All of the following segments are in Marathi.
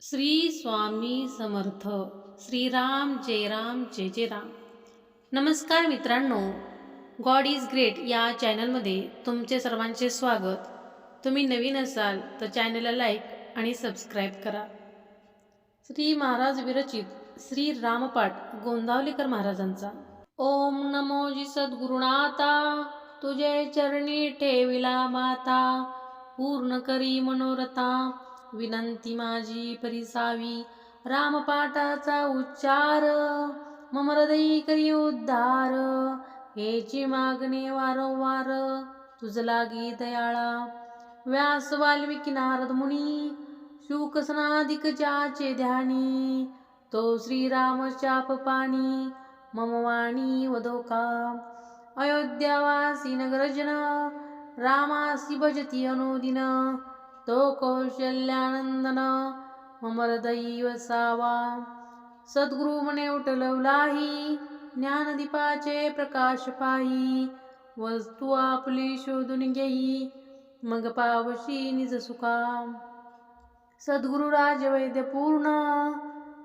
श्री स्वामी समर्थ. श्रीराम जय राम जय जय राम. नमस्कार मित्रांनो. गॉड इज ग्रेट या चॅनलमध्ये तुमचे सर्वांचे स्वागत. तुम्ही नवीन असाल तर चॅनलला लाईक आणि सबस्क्राईब करा. श्री महाराज विरचित श्री रामपाठ गोंदावलेकर महाराजांचा. ओम नमोजी सद्गुरुनाथा. तुझे चरणी ठेविला माता. पूर्ण करी मनोरथा. विनंती माझी परिसावी. रामपाठाचा उच्चार. मम हृदयी करी उद्धार. हेची मागणी वारंवार. तुझ लागी दयाळा. व्यास वाल्मिकी नारद मुनी. शुकसनाधिक ज्याचे ध्यानी. तो श्रीराम चाप पाणी. मम वाणी वदोका. अयोध्यावासी नगरजन. रामासी भजती अनुदिन. तो कौशल्यानंदन मम हृदयी वसावा सद्गुरु म्हणे उठलवलाही ज्ञानदीपाचे प्रकाश पाही। वस्तू आपली शोधून घेई मग पावशी निज सुखा। सद्गुरु राजवैद्य पूर्ण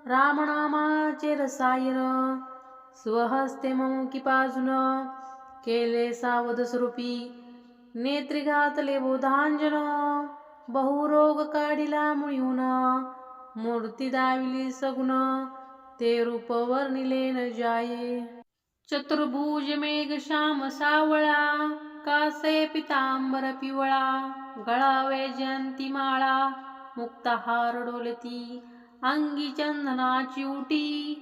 रामनामाचे रसायन स्वहस्ते मम की पाजून केले सावध स्वरूपी नेत्री घातले बोधांजन। बहुरोग काढिला मुळून मूर्ती दाविली सगुण ते रूप वर्णिले न जाये. चतुर्भुज मेघ श्याम सावळा कासे पितांबर पिवळा गळावे जयंती माळा मुक्ताहार डोलती अंगी चंदनाची उटी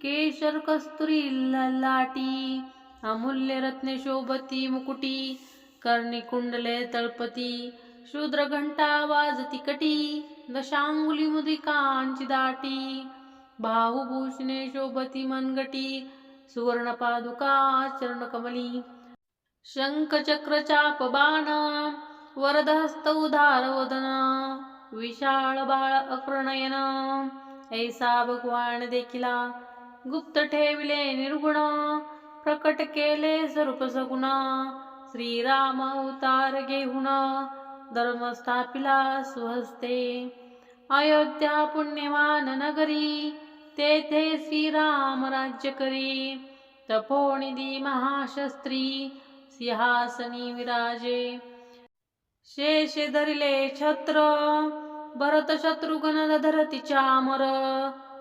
केशर कस्तुरी लाटी अमूल्य रत्ने शोभती मुकुटी कर्णी कुंडले तळपती शूद्र घंटा वाजती दशांगुली मुदिकांची दाटी बाहुभूषणे शोभती मनगटी सुवर्ण पादुका चरण कमली शंख चक्र चाप बाण वरदहस्त उधार वदन विशाळ बाळ अकृणयन ऐसा भगवान देखिला गुप्त ठेविले निर्गुण प्रकट केले स्वरूप सगुण श्रीराम अवतार घेऊन धर्म स्थापिला स्वहस्ते अयोध्या पुण्यवान नगरी तेथे श्रीराम राज्य करी। तपोनिधी महाशस्त्री सिंहासनी विराजे। शेष धरिले छत्र भरत शत्रुघ्न धरती चामर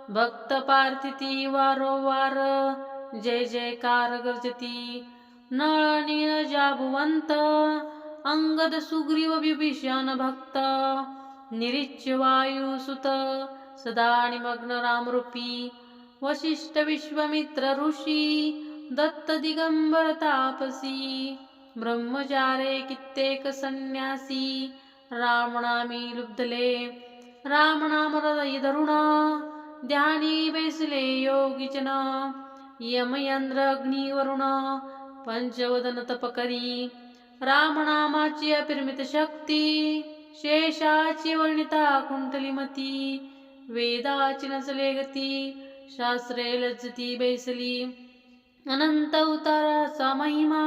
भक्त पार्थिती वारंवार जय जयकार गर्जती। नळ नीळ जाबुवंत अंगद सुग्रीव विभीषण भक्त। निरीच्य वायू सुत। सदा निमग्न रामरूपी। वशिष्ठ विश्वमित्र ऋषी। दत्त दिगंबर तापसी। ब्रह्मचारे कित्येक संन्यासी। रामनामी लुब्धले। रामनाम हृदय धरुण ध्यानी बैसले योगिचन। यमयंद्र अग्निवरुण। पंचवदन तपकरी। रामनामाची अपिरमित शक्ती शेषाची वर्णिता कुंटलीमती वेदाची नसले गती शास्त्रे लज्जती बैसली. अनंत उताराचा महिमा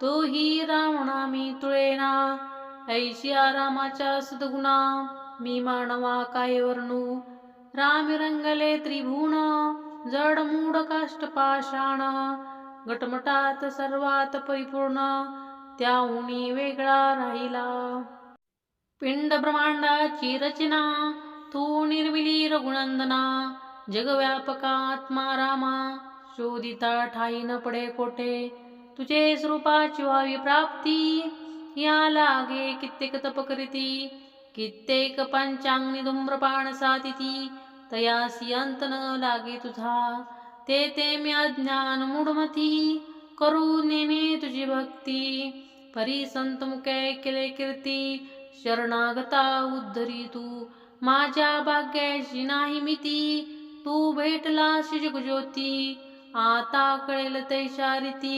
तोही रामनामी तुळेना. ऐशिया रामाच्या सद्गुणा मी मानवा काय वर्णू? राम रंगले त्रिभुवन जड मूड काष्ट पाषाण गटमटात सर्वात परिपूर्ण त्याहुनी वेगळा राहिला. पिंड ब्रह्मांडाची रचना तू निर्मिली रघुनंदना जगव्यापका आत्मा रामा शोधिता ठाई न पडे कोठे? तुझे स्वरूपाची व्हावी प्राप्ती या लागे कित्येक तपकृती कित्येक पंचांगनी धूम्रपान सातिती तयासी अंत न लागे तुझा ते ते मी अज्ञान मूढमती करू नेमे तुझी भक्ती. परी संत मुके केले कीर्ती. शरणागता उद्धरी तू. माझ्या भाग्याची नाही मिती. तू भेटला जगज्योती आता कळेल तैशा रीती.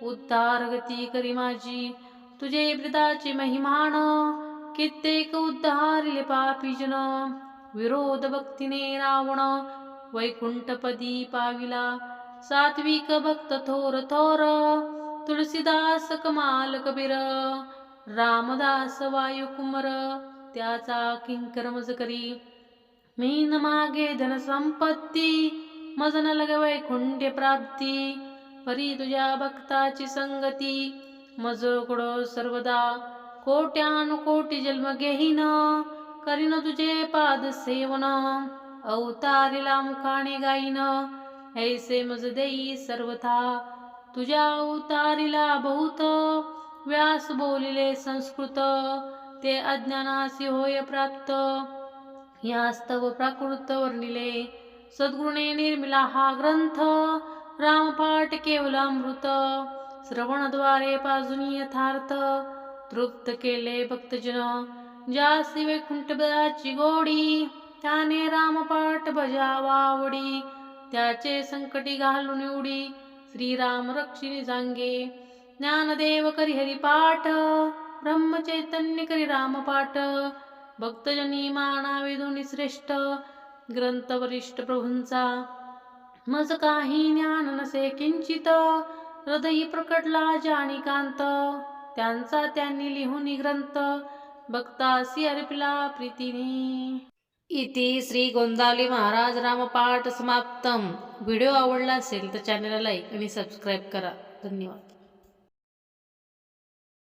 उद्धार गती करी माझी. तुझे ब्रिदाचे महिमान. कित्येक उद्धारिले पापीजन विरोध भक्तीने रावण. वैकुंठपदी पाविला. सात्विक भक्त थोर थोर तुलसीदास कमाल कबीर रामदास वायुकुमर त्याचा किंकर मज करी मी न मागे धन संपत्ती मज न लगे प्राप्ती. परी तुझ्या भक्ताची संगती मजोकडो सर्वदा. कोट्यानुकोटी जन्म घेईन करीन तुझे पाद सेवन. अवतारीला मुखाने गाईन ऐसे मज देई सर्वथा। तुझ्या अवतारीला बहुत। व्यास बोलिले संस्कृत। ते अज्ञानासी होय प्राप्त। यास्तव प्राकृत वर्णिले। सद्गुणे निर्मिला हा ग्रंथ। रामपाठ केवलामृत। श्रवणद्वारे पाजुनी यथार्थ। तृप्त केले भक्तजन। ज्यासी वैकुंठपदाची गोडी त्याने रामपाठ बजावा आवडी त्याचे संकटी घालून उडी श्रीराम रक्षिणी सांगे ज्ञानदेव करी हरिपाठ ब्रह्मचैतन्य करी रामपाठ. भक्तजनी मानावे दोन्ही श्रेष्ठ ग्रंथ वरिष्ठ प्रभूंचा. मज काही ज्ञान नसे किंचित हृदयी प्रकटला जाणिकांत त्यांचा त्यांनी लिहून ग्रंथ भक्तासी अर्पिला प्रीतीने. इति श्री गोंदावली महाराज रामपाठ समाप्तम. व्हिडिओ आवडला असेल तर चॅनलला लाईक आणि सबस्क्राईब करा. धन्यवाद.